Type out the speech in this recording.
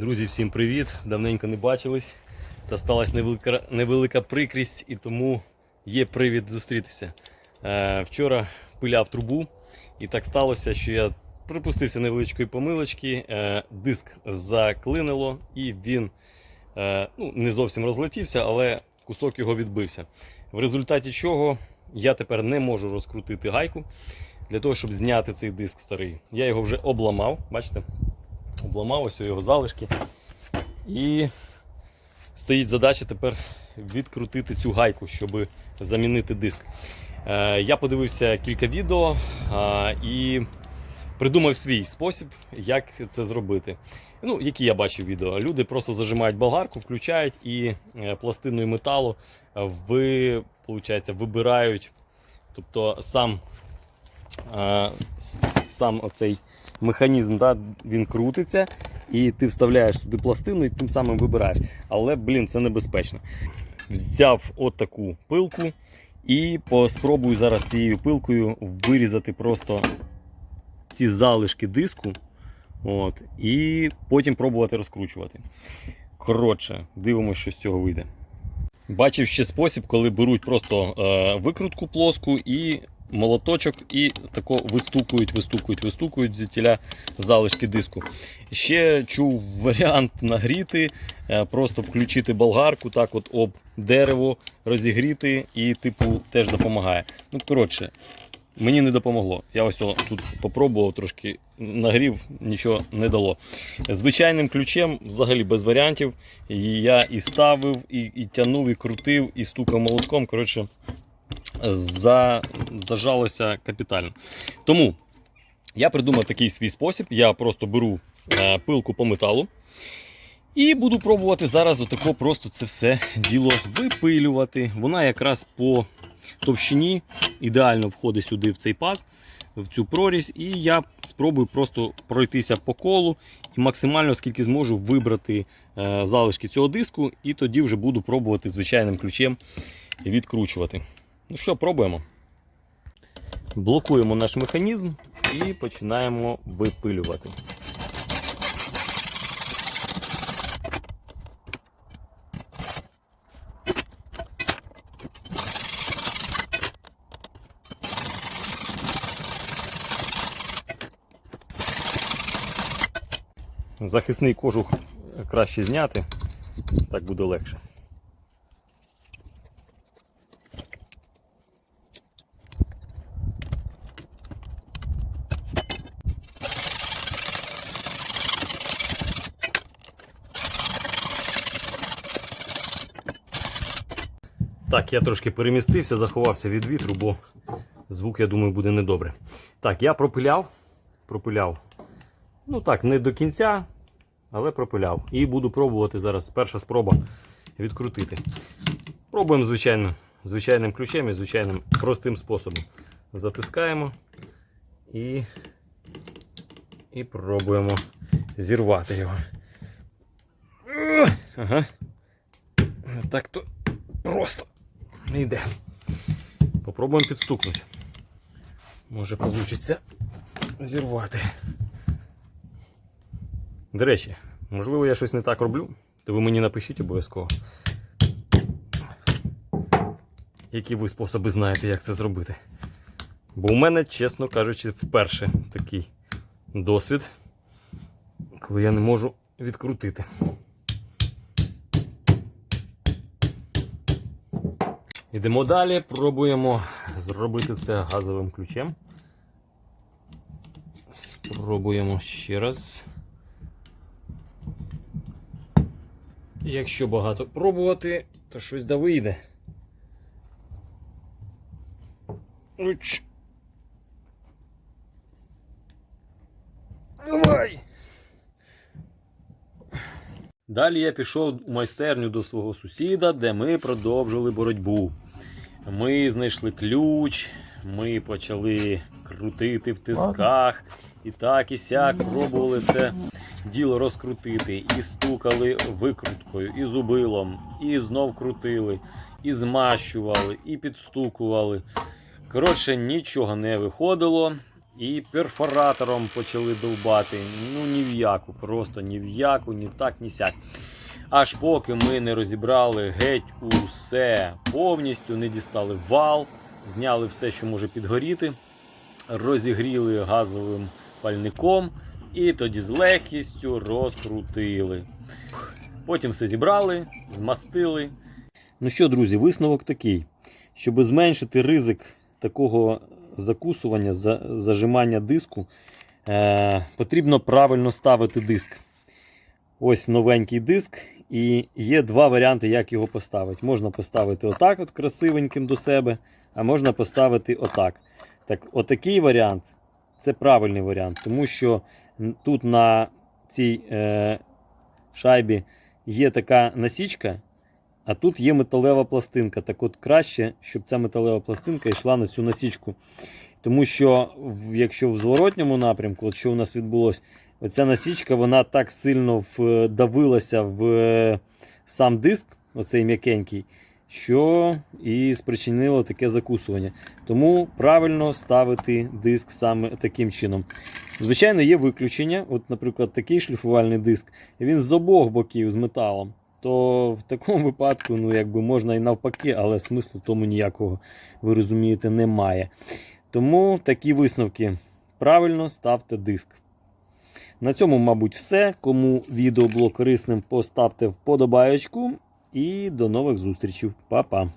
Друзі, всім привіт! Давненько не бачились. Та сталася невелика, невелика прикрість, і тому є привід зустрітися. Е, вчора пиляв трубу, і так сталося, що я припустився невеличкої помилочки. Е, диск заклинило, і він е, ну, не зовсім розлетівся, але кусок його відбився. В результаті чого я тепер не можу розкрутити гайку для того, щоб зняти цей диск старий. Я його вже обламав, бачите? Обламав ось його залишки. І стоїть задача тепер відкрутити цю гайку, щоб замінити диск. Е, я подивився кілька відео е, і придумав свій спосіб, як це зробити. Ну, які я бачив відео. Люди просто зажимають болгарку, включають і е, пластиною металу ви, получається, вибирають. Тобто сам, сам оцей механізм, да, він крутиться, і ти вставляєш туди пластину і тим самим вибираєш. Але, блін, це небезпечно. Взяв от пилку і поспробую зараз цією пилкою вирізати просто ці залишки диску. От, і потім пробувати розкручувати. Коротше, дивимося, що з цього вийде. Бачив ще спосіб, коли беруть просто е, викрутку плоску і молоточок, і тако вистукують, вистукують, вистукують звідтіля залишки диску. Ще чув варіант нагріти, е, просто включити болгарку, так от об дерево, розігріти і, типу, теж допомагає. Ну, коротше, мені не допомогло. Я ось тут попробував трошки нагрів, нічого не дало. Звичайним ключем, взагалі без варіантів, я і ставив, і, і тянув, і крутив, і стукав молотком. Коротше, за, зажалося капітально. Тому я придумав такий свій спосіб. Я просто беру е, пилку по металу. І буду пробувати зараз отако просто це все діло випилювати. Вона якраз по товщині ідеально входить сюди в цей паз, в цю прорізь. І я спробую просто пройтися по колу і максимально скільки зможу вибрати е, залишки цього диску, і тоді вже буду пробувати звичайним ключем відкручувати. Ну що, пробуємо. Блокуємо наш механізм і починаємо випилювати. Захисний кожух краще зняти, так буде легше. Так, я трошки перемістився, заховався від вітру, бо звук, я думаю, буде недобре. Так, я пропиляв. Пропиляв. Ну так, не до кінця, але пропиляв. І буду пробувати зараз. Перша спроба відкрутити. Пробуємо, звичайно, звичайним ключем і звичайним простим способом. Затискаємо і, і пробуємо зірвати його. Ага. Так то просто не йде. Попробуємо підстукнути. Може вийде зірвати. До речі, можливо, я щось не так роблю, то ви мені напишіть обов'язково. Які ви способи знаєте, як це зробити. Бо у мене, чесно кажучи, вперше такий досвід, коли я не можу відкрутити. Йдемо далі, пробуємо зробити це газовим ключем. Спробуємо ще раз. Якщо багато пробувати, то щось да вийде. Давай. Далі я пішов у майстерню до свого сусіда, де ми продовжили боротьбу. Ми знайшли ключ, ми почали крутити в тисках. І так, і сяк пробували це діло розкрутити. І стукали викруткою, і зубилом, і знов крутили, і змащували, і підстукували. Коротше, нічого не виходило. І перфоратором почали довбати. Ну ні в яку, просто ні в яку, ні так, ні сяк. Аж поки ми не розібрали геть усе повністю, не дістали вал, зняли все, що може підгоріти, розігріли газовим пальником і тоді з легкістю розкрутили. Потім все зібрали, змастили. Ну що, друзі, висновок такий. Щоб зменшити ризик такого закусування, за- зажимання диску, е, потрібно правильно ставити диск. Ось новенький диск, і є два варіанти, як його поставити. Можна поставити отак, от красивеньким до себе, а можна поставити отак. Так, отакий варіант це правильний варіант, тому що тут на цій е, шайбі є така насічка, а тут є металева пластинка. Так от краще, щоб ця металева пластинка йшла на цю насічку. Тому що, якщо в зворотньому напрямку, от що у нас відбулося, оця насічка вона так сильно вдавилася в е, сам диск, оцей м'якенький, що і спричинило таке закусування. Тому правильно ставити диск саме таким чином. Звичайно, є виключення. От, наприклад, такий шліфувальний диск, він з обох боків з металом. То в такому випадку, ну якби можна і навпаки, але смислу тому ніякого, ви розумієте, немає. Тому такі висновки. Правильно ставте диск. На цьому, мабуть, все. Кому відео було корисним, поставте вподобаєчку. І до нових зустрічей. Па-па.